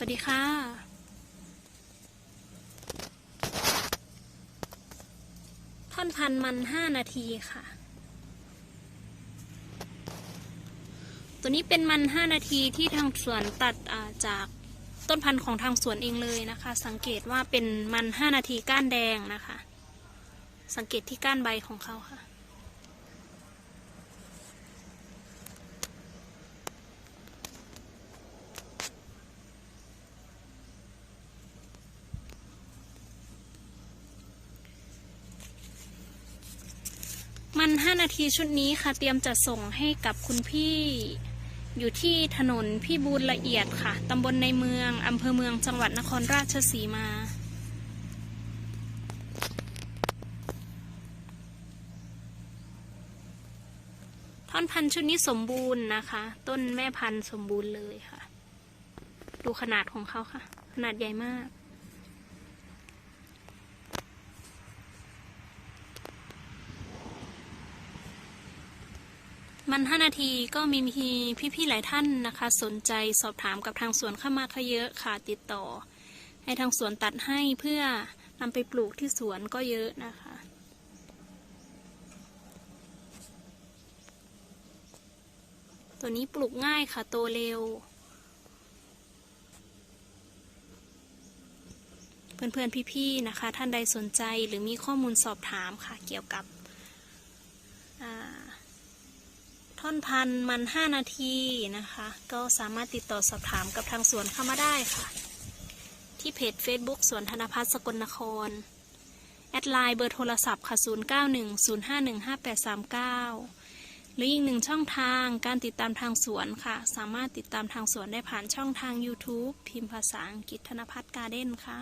สวัสดีค่ะ ท่อนพันมัน5นาทีค่ะ ตัวนี้เป็นมัน5นาทีที่ทางสวนตัดาจากต้นพันธุ์ของทางสวนเองเลยนะคะ สังเกตว่าเป็นมัน5นาทีก้านแดงนะคะ สังเกตที่ก้านใบของเขาค่ะ 5 นาทีชุดนี้ค่ะ เตรียมจะส่งให้กับคุณพี่อยู่ที่ถนนพี่บูรละเอียดค่ะ ตำบลในเมือง อำเภอเมืองจังหวัดนครราชสีมาท่อนพันธุ์ชุดนี้สมบูรณ์นะคะ ต้นแม่พันธุ์สมบูรณ์เลยค่ะ ดูขนาดของเขาค่ะ ขนาดใหญ่มาก มัน 5 นาทีก็มีมีพี่ๆหลายท่านนะคะ สนใจสอบถามกับทางสวนเข้ามาค่ะเยอะค่ะติดต่อ ให้ทางสวนตัดให้เพื่อนำไปปลูกที่สวนก็เยอะนะคะตัวนี้ปลูกง่ายค่ะ โตเร็ว เพื่อนๆ พี่ๆ นะคะ ท่านใดสนใจหรือมีข้อมูลสอบถามค่ะ เกี่ยวกับอ่า ท่อนพันมัน 5 นาทีนะคะ ก็สามารถติดต่อสอบถามกับทางสวนเข้ามาได้ค่ะ ที่เพจ Facebook สวนธนพัฒน์สกลนคร แอดไลน์เบอร์โทรศัพท์ค่ะ 0910515839 หรืออีกหนึ่งช่องทางการติดตามทางสวนค่ะ สามารถติดตามทางสวนได้ผ่านช่องทาง YouTube พิมพ์ภาษาอังกฤษธนพัฒน์การ์เด้นค่ะ